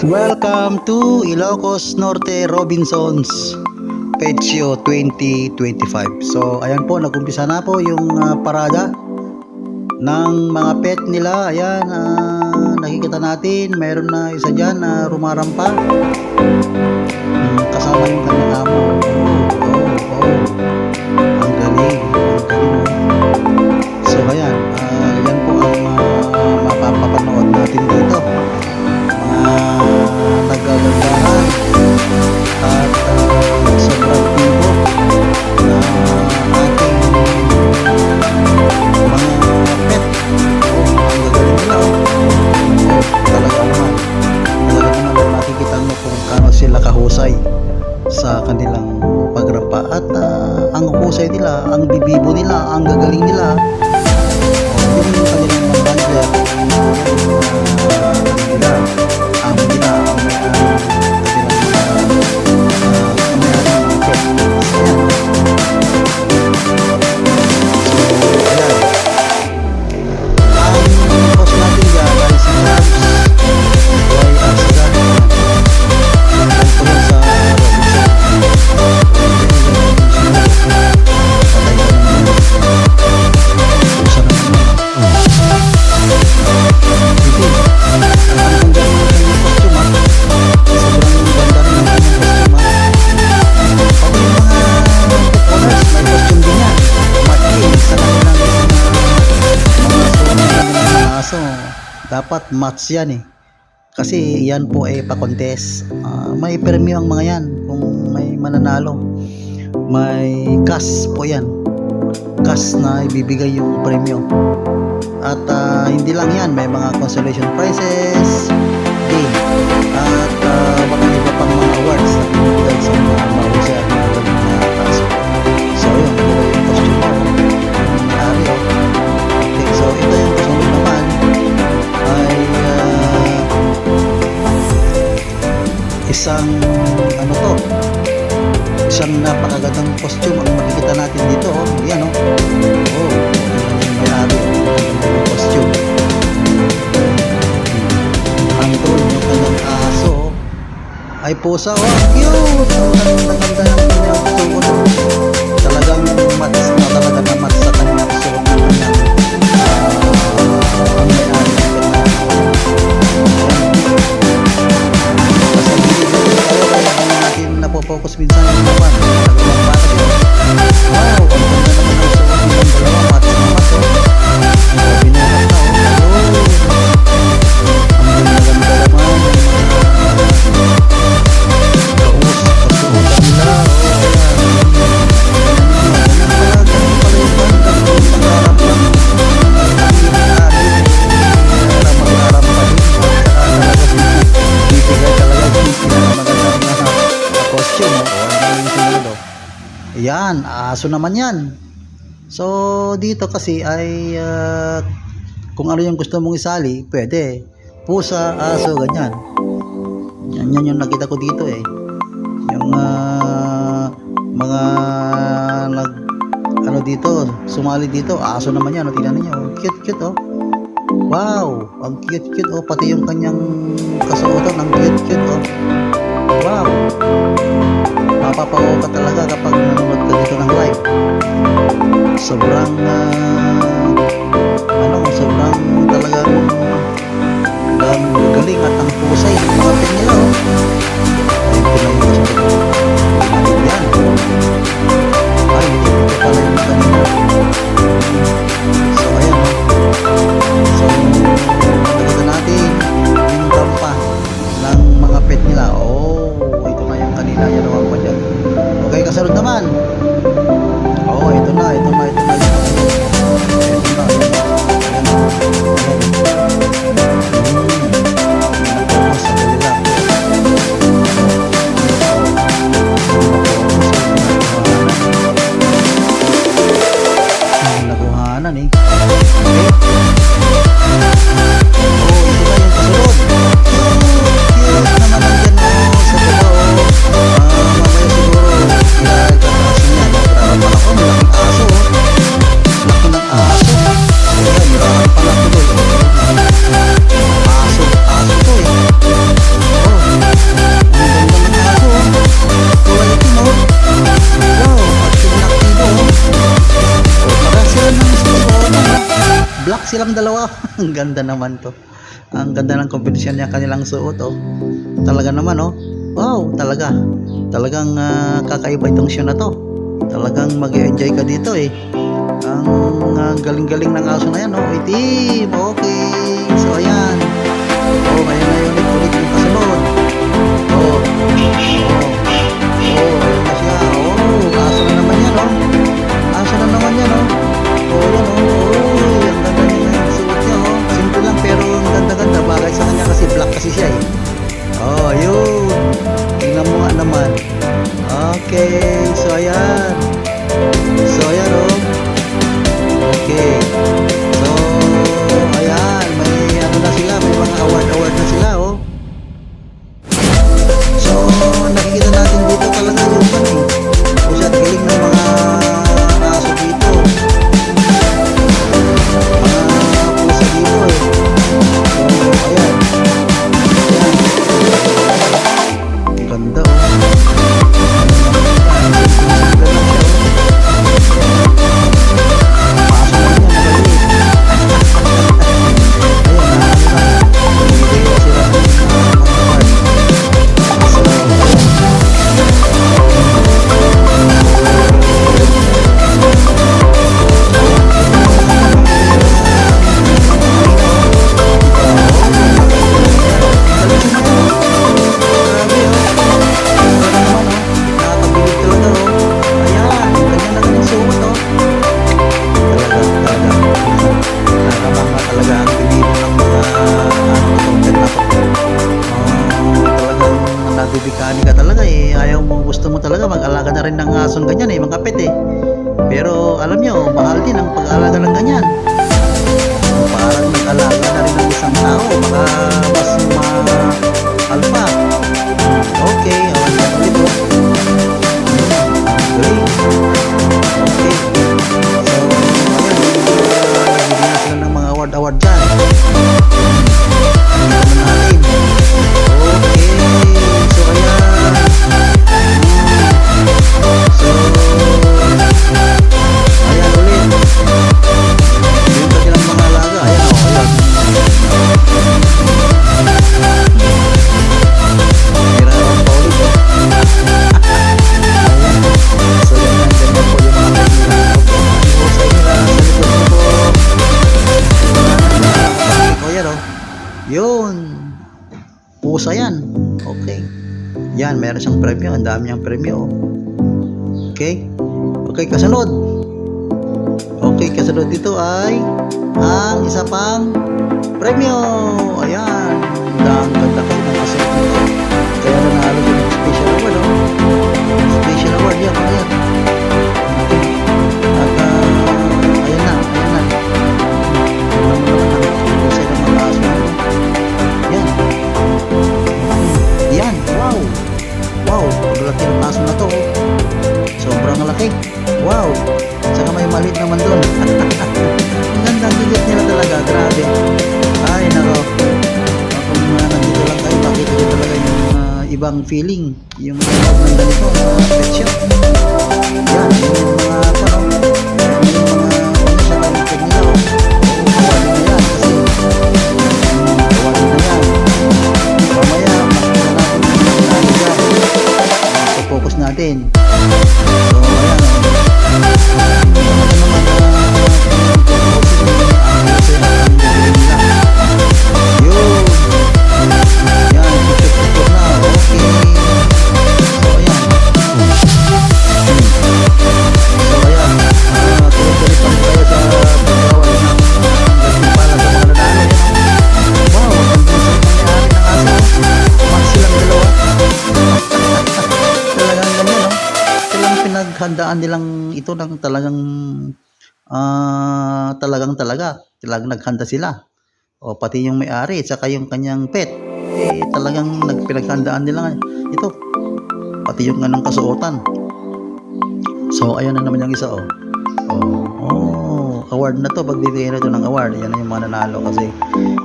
Welcome to Ilocos Norte Robinsons Petsio 2025. So, ayan po, nagumpisa na po yung ah, parada ng mga pet nila. Ayan, ah, nakikita natin, meron na isa dyan na rumarampa. Hmm, kasama yung kanyang amo. Kanilang mga aso dapat match yan eh. Kasi yan po ay pa-contest. Ah, may premyo ang mga yan kung may mananalo. May cash po yan. Cash na ibibigay yung premyo. At ah, hindi lang yan may mga consolation prizes isang napakagandang costume ang makikita natin dito oh yan oh. Oh yan yung may-ari ng costume. Ang tone ng kanyang aso oh, ay pusa oh. Ang cute. Ang ganda ganda ng kanyang suot oh. talagang mats na talaga na mats sa kanyang suot Ayan, aso naman yan. So, dito kasi ay ah, kung ano yung gusto mong isali, pwede. Pusa, aso, ganyan. Yan, yan yung nakita ko dito eh. Yung ah, mga nag ano dito, sumali dito, aso naman yan. O, tingnan niyo, oh. cute cute oh. Wow, ang cute cute oh, pati yung kanyang kasuotan, ang cute cute oh. Wow. Mapapawaw ka talaga kapag nanonood ka dito ng live. Sobrang ah, ano, sobrang talagang ang galing at ang pusay ng mga pin silang dalawa. Ang ganda naman to. Ang ganda ng kompetisyon niya kanilang suot oh. Talaga naman oh. Wow, talaga. Talagang ah, kakaiba itong show na to. Talagang mag-enjoy ka dito eh. Ang ah, galing-galing ng aso na yan oh. Itim. Okay. So ayan. Oh, ngayon na yun ulit yung Nabibigani ka talaga eh. Ayaw mo, gusto mo talaga mag-alaga na rin ng asong ganyan eh, mga pet eh. Pero alam nyo, mahal din ang pag-alaga ng ganyan. Parang mag-alaga na rin ng isang tao, baka mas ma-mahal pa. Okay, alam mo ulit Yan, meron siyang premyo. Ang dami niyang premyo. Okay? Okay, kasunod. Okay, kasunod dito ay ang isa pang premyo. Ayan. Ang ganda kasi ng kasunod. Kaya nanalo din ng special award, oh. Special award yan. Ayan. Ibang feeling. Yung loob ng uh, pet shop. Yan, yung mga ano, yung mga ano siya yung pet nila. oh. Kawali na yan kasi mm, kawali na yan. Mamaya, makikita natin yung dyan. So, focus natin. So, ayan. Pinaghandaan nilang ito ng talagang ah talagang talaga. Talagang naghanda sila. O pati yung may-ari, saka yung kanyang pet. Eh, talagang nagpinaghandaan nila ito. Pati yung anong kasuotan. So, ayan na naman yung isa, oh. Oh, oh, award na to. Pagbibigay na to ng award. Yan na yung mga nanalo kasi.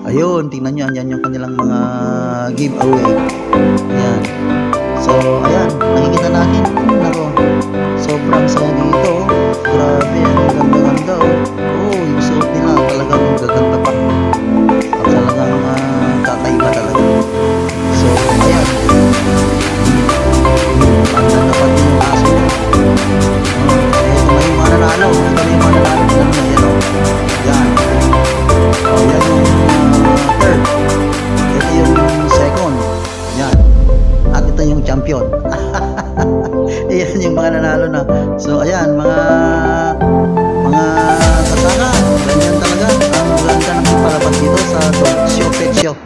Ayun, tingnan nyo. Yan yung kanilang mga giveaway. Ayan. So, ayan. Nakikita natin.